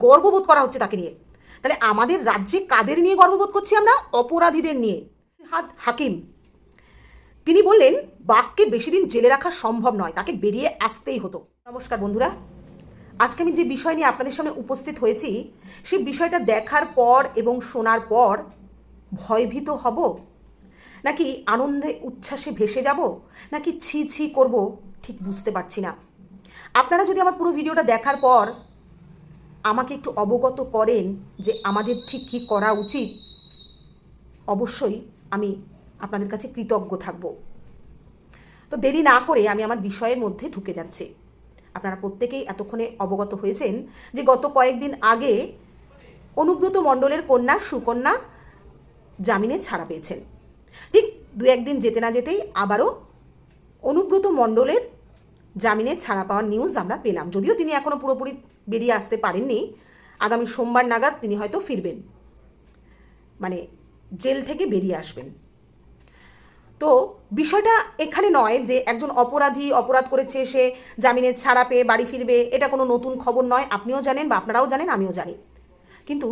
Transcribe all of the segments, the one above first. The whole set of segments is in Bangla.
গর্ববোধ করা হচ্ছে তাকে নিয়ে। তাহলে আমাদের রাজ্যে কাদের নিয়ে গর্ববোধ করছি আমরা? অপরাধীদের নিয়ে। হাত হাকিম। তিনি বললেন, বাঘকে বেশি দিন জেলে রাখা সম্ভব নয়, তাকে বেরিয়ে আসতেই হতো। নমস্কার বন্ধুরা। আজকে আমি যে বিষয় নিয়ে আপনাদের সামনে উপস্থিত হয়েছি, সে বিষয়টা দেখার পর এবং শোনার পর ভয়ভীত হব? নাকি আনন্দে উচ্ছ্বাসে ভেসে যাব? নাকি ছি ছি করব? ঠিক বুঝতে পারছি না। আপনারা যদি আমার পুরো ভিডিওটা দেখার পর আমাকে একটু অবগত করেন যে আমাদের ঠিক কী করা উচিত। অবশ্যই আমি আপনাদের কাছে কৃতজ্ঞ থাকব। তো দেরি না করে আমি আমার বিষয়ের মধ্যে ঢুকে যাচ্ছি। আপনারা প্রত্যেকেই এতক্ষণে অবগত হয়েছেন যে গত কয়েকদিন আগে অনুব্রত মণ্ডলের কন্যা, সুকন্যা জামিনে ছাড়া পেয়েছেন। ঠিক দু একদিন যেতে না যেতেই আবারও অনুব্রত মণ্ডলের জামিনে ছাড়া পাওয়ার নিউজ আমরা পেলাম। যদিও তিনি এখনও পুরোপুরি বেরিয়ে আসতে পারেননি। আগামী সোমবার নাগাদ তিনি হয়তো ফিরবেন। মানে জেল থেকে বেরিয়ে আসবেন। তো বিষয়টা এখানে নয় যে একজন অপরাধী অপরাধ করেছে, সে জামিনের ছাড়া পেয়ে বাড়ি ফিরবে, এটা কোনো নতুন খবর নয়। আপনিও জানেন বা আপনারাও জানেন, আমিও জানি। কিন্তু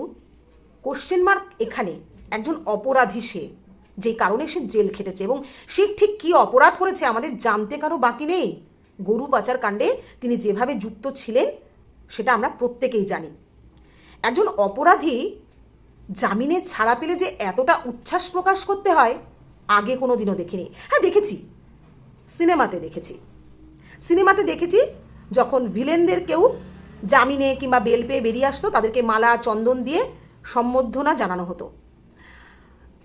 কোশ্চেন মার্ক এখানে একজন অপরাধী সে, যে কারণে সে জেল খেটেছে এবং সে ঠিক কী অপরাধ করেছে আমাদের জানতে কারও বাকি নেই। গরু পাচার কাণ্ডে তিনি যেভাবে যুক্ত ছিলেন সেটা আমরা প্রত্যেকেই জানি। একজন অপরাধী জামিনে ছাড়া পেলে যে এতটা উচ্ছ্বাস প্রকাশ করতে হয়, আগে কোনো দিনও দেখিনি। হ্যাঁ দেখেছি। সিনেমাতে দেখেছি। সিনেমাতে দেখেছি যখন ভিলেনদের কেউ জামিনে কিংবা বেল পেয়ে বেরিয়ে আসতো, তাদেরকে মালা, চন্দন দিয়ে সম্বর্ধনা জানানো হতো।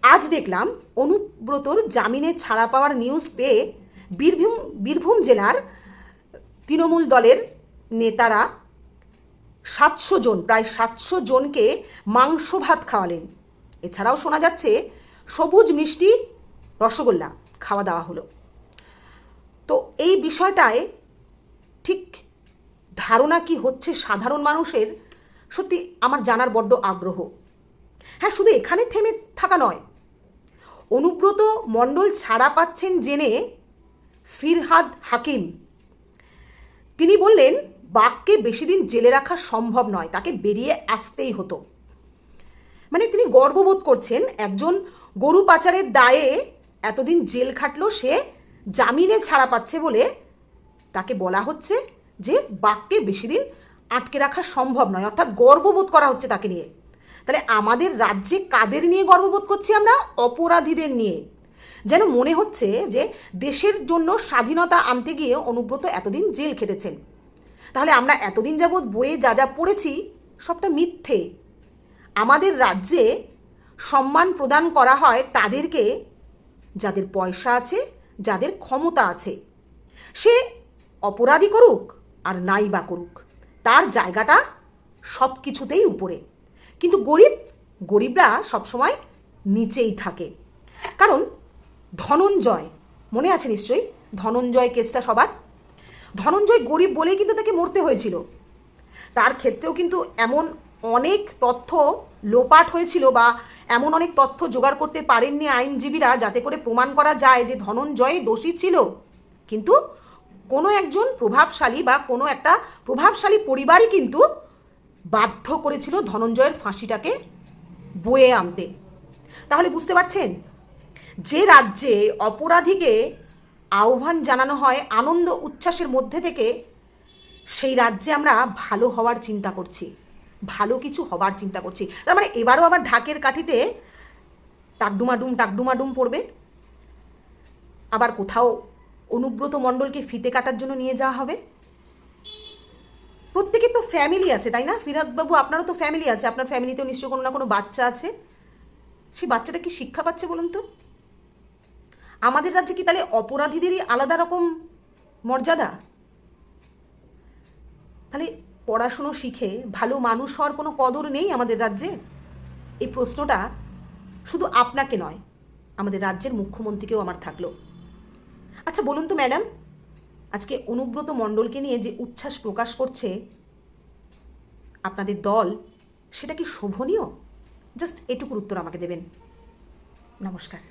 আজ দেখলাম অনুব্রতর জামিনে ছাড়া পাওয়ার নিউজ পেয়ে বীরভূম বীরভূম জেলার তৃণমূল দলের নেতারা সাতশো জন, প্রায় সাতশো জনকে মাংস ভাত খাওয়ালেন। এছাড়াও শোনা যাচ্ছে, সবুজ মিষ্টি, রসগোল্লা খাওয়া দাওয়া হলো। তো এই বিষয়টায় ঠিক ধারণা কি হচ্ছে সাধারণ মানুষের? সত্যি আমার জানার বড্ড আগ্রহ। হ্যাঁ শুধু এখানে থেমে থাকা নয়, অনুব্রত মণ্ডল ছাড়া পাচ্ছেন জেনে ফিরহাদ হাকিম। তিনি বললেন বাঘকে বেশি দিন জেলে রাখা সম্ভব নয়, তাকে বেরিয়ে আসতেই হতো। মানে তিনি গর্ববোধ করছেন, একজন গরু পাচারের দায়ে এতদিন জেল খাটলো, সে জামিনে ছাড়া পাচ্ছে বলে তাকে বলা হচ্ছে যে বাঘকে বেশি দিন আটকে রাখা সম্ভব নয়, অর্থাৎ গর্ববোধ করা হচ্ছে তাকে নিয়ে। তাহলে আমাদের রাজ্যে কাদের নিয়ে গর্ববোধ করছি আমরা? অপরাধীদের নিয়ে। যেন মনে হচ্ছে যে দেশের জন্য স্বাধীনতা আনতে গিয়ে অনুব্রত এতদিন জেল খেটেছেন। তাহলে আমরা এতদিন যাবৎ বইয়ে যা যা পড়েছি, সবটা মিথ্যে। আমাদের রাজ্যে সম্মান প্রদান করা হয় তাদেরকে যাদের পয়সা আছে, যাদের ক্ষমতা আছে। সে অপরাধী করুক আর নাই বা করুক, তার জায়গাটা সব কিছুতেই উপরে। কিন্তু গরিব, গরিবরা সবসময় নিচেই থাকে। কারণ ধনঞ্জয়, মনে আছে নিশ্চয়ই? ধনঞ্জয় কেসটা সবার? ধনঞ্জয় গরিব বলেই কিন্তু তাকে মরতে হয়েছিল। তার ক্ষেত্রেও কিন্তু এমন অনেক তথ্য লোপাট হয়েছিল বা এমন অনেক তথ্য জোগাড় করতে পারেননি আইনজীবীরা যাতে করে প্রমাণ করা যায় যে ধনঞ্জয় দোষী ছিল। কিন্তু কোনো একজন প্রভাবশালী বা কোনো একটা প্রভাবশালী পরিবারই কিন্তু বাধ্য করেছিল ধনঞ্জয়ের ফাঁসিটাকে বয়ে আনতে। তাহলে বুঝতে পারছেন? যে রাজ্যে অপরাধীকে আহ্বান জানানো হয় আনন্দ উচ্ছ্বাসের মধ্যে থেকে, সেই রাজ্যে আমরা ভালো হওয়ার চিন্তা করছি, ভালো কিছু হবার চিন্তা করছি। তার মানে এবারও আবার ঢাকের কাঠিতে টাকডুমাডুম টাকডুমাডুম পড়বে। আবার কোথাও অনুব্রত মণ্ডলকে ফিতে কাটার জন্য নিয়ে যাওয়া হবে। প্রত্যেকের তো ফ্যামিলি আছে, তাই না? ফিরাদবাবু, আপনারও তো ফ্যামিলি আছে। আপনার ফ্যামিলিতেও নিশ্চয় কোনো না কোনো বাচ্চা আছে। সেই বাচ্চাটা কি শিক্ষা পাচ্ছে বলুন তো? আমাদের রাজ্যে কি তাহলে অপরাধীদেরই আলাদা রকম মর্যাদা? তাহলে পড়াশুনো শিখে ভালো মানুষ হওয়ার কোনো কদর নেই আমাদের রাজ্যে? এই প্রশ্নটা শুধু আপনাকে নয়, আমাদের রাজ্যের মুখ্যমন্ত্রীকেও আমার থাকল। আচ্ছা বলুন তো ম্যাডাম, আজকে অনুব্রত মণ্ডলকে নিয়ে যে উচ্ছ্বাস প্রকাশ করছে, আপনাদের দল, সেটা কি শোভনীয়? জাস্ট এটুকুর উত্তর আমাকে দেবেন। নমস্কার।